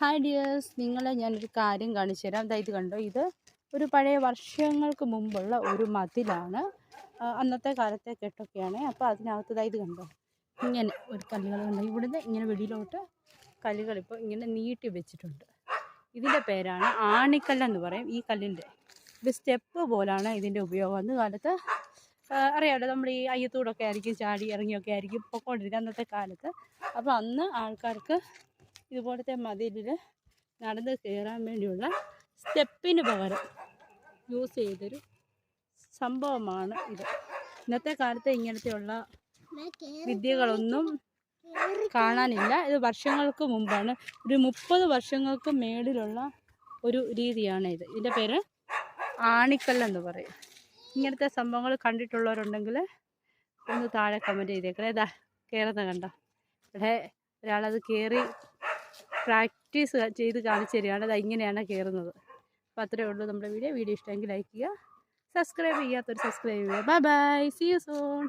Hi dears നിങ്ങളെ ഞാനൊരു കാര്യം കാണിച്ചു തരാം. ഇത് കണ്ടോ? ഇത് ഒരു പഴയ വർഷങ്ങൾക്ക് മുമ്പുള്ള ഒരു മതിലാണ്. അന്നത്തെ കാലത്തെ കെട്ടൊക്കെയാണ്. അപ്പോൾ അതിനകത്ത് ഇത് കണ്ടോ? ഇങ്ങനെ ഒരു കല്ലുകൾ കണ്ടോ? ഇവിടുന്ന് ഇങ്ങനെ വെളിയിലോട്ട് കല്ലുകൾ ഇപ്പോൾ ഇങ്ങനെ നീട്ടി വെച്ചിട്ടുണ്ട്. ഇതിന്റെ പേരാണ് ആണിക്കല്ലെന്ന് പറയും. ഈ കല്ലിന്റെ ഇത് സ്റ്റെപ്പ് പോലാണ് ഇതിന്റെ ഉപയോഗം. അന്ന് കാലത്ത് അറിയാമല്ലോ നമ്മൾ ഈ അയ്യത്തൂടൊക്കെ ആയിരിക്കും ചാടി ഇറങ്ങിയൊക്കെ ആയിരിക്കും പൊക്കോണ്ടിരിക്കുക അന്നത്തെ കാലത്ത്. അപ്പോൾ അന്ന് ആൾക്കാർക്ക് ഇതുപോലത്തെ മതിലിൽ നടന്ന് കയറാൻ വേണ്ടിയുള്ള സ്റ്റെപ്പിന് പകരം യൂസ് ചെയ്തൊരു സംഭവമാണ് ഇത്. ഇന്നത്തെ കാലത്ത് ഇങ്ങനത്തെയുള്ള വിദ്യകളൊന്നും കാണാനില്ല. ഇത് വർഷങ്ങൾക്ക് മുമ്പാണ്. ഒരു മുപ്പത് വർഷങ്ങൾക്ക് മേളിലുള്ള ഒരു രീതിയാണ് ഇത്. ഇതിന്റെ പേര് ആണിക്കല്ലെന്ന് പറയും. ഇങ്ങനത്തെ സംഭവങ്ങൾ കണ്ടിട്ടുള്ളവരുണ്ടെങ്കിൽ ഒന്ന് താഴെ കമന്റ് ചെയ്തേക്കണേ ഇതാ കയറുന്ന കണ്ടോ? ഇവിടെ ഒരാളത് കയറി പ്രാക്ടീസ് ചെയ്ത് കാണിച്ചു തരികയാണ് അത് ഇങ്ങനെയാണ് കയറുന്നത് അപ്പോൾ അത്രയേ ഉള്ളൂ നമ്മുടെ വീഡിയോ. വീഡിയോ ഇഷ്ടമെങ്കിൽ ലൈക്ക് ചെയ്യുക സബ്സ്ക്രൈബ് ചെയ്യാത്തൊരു സബ്സ്ക്രൈബ് ചെയ്യുക. Bye bye. See you soon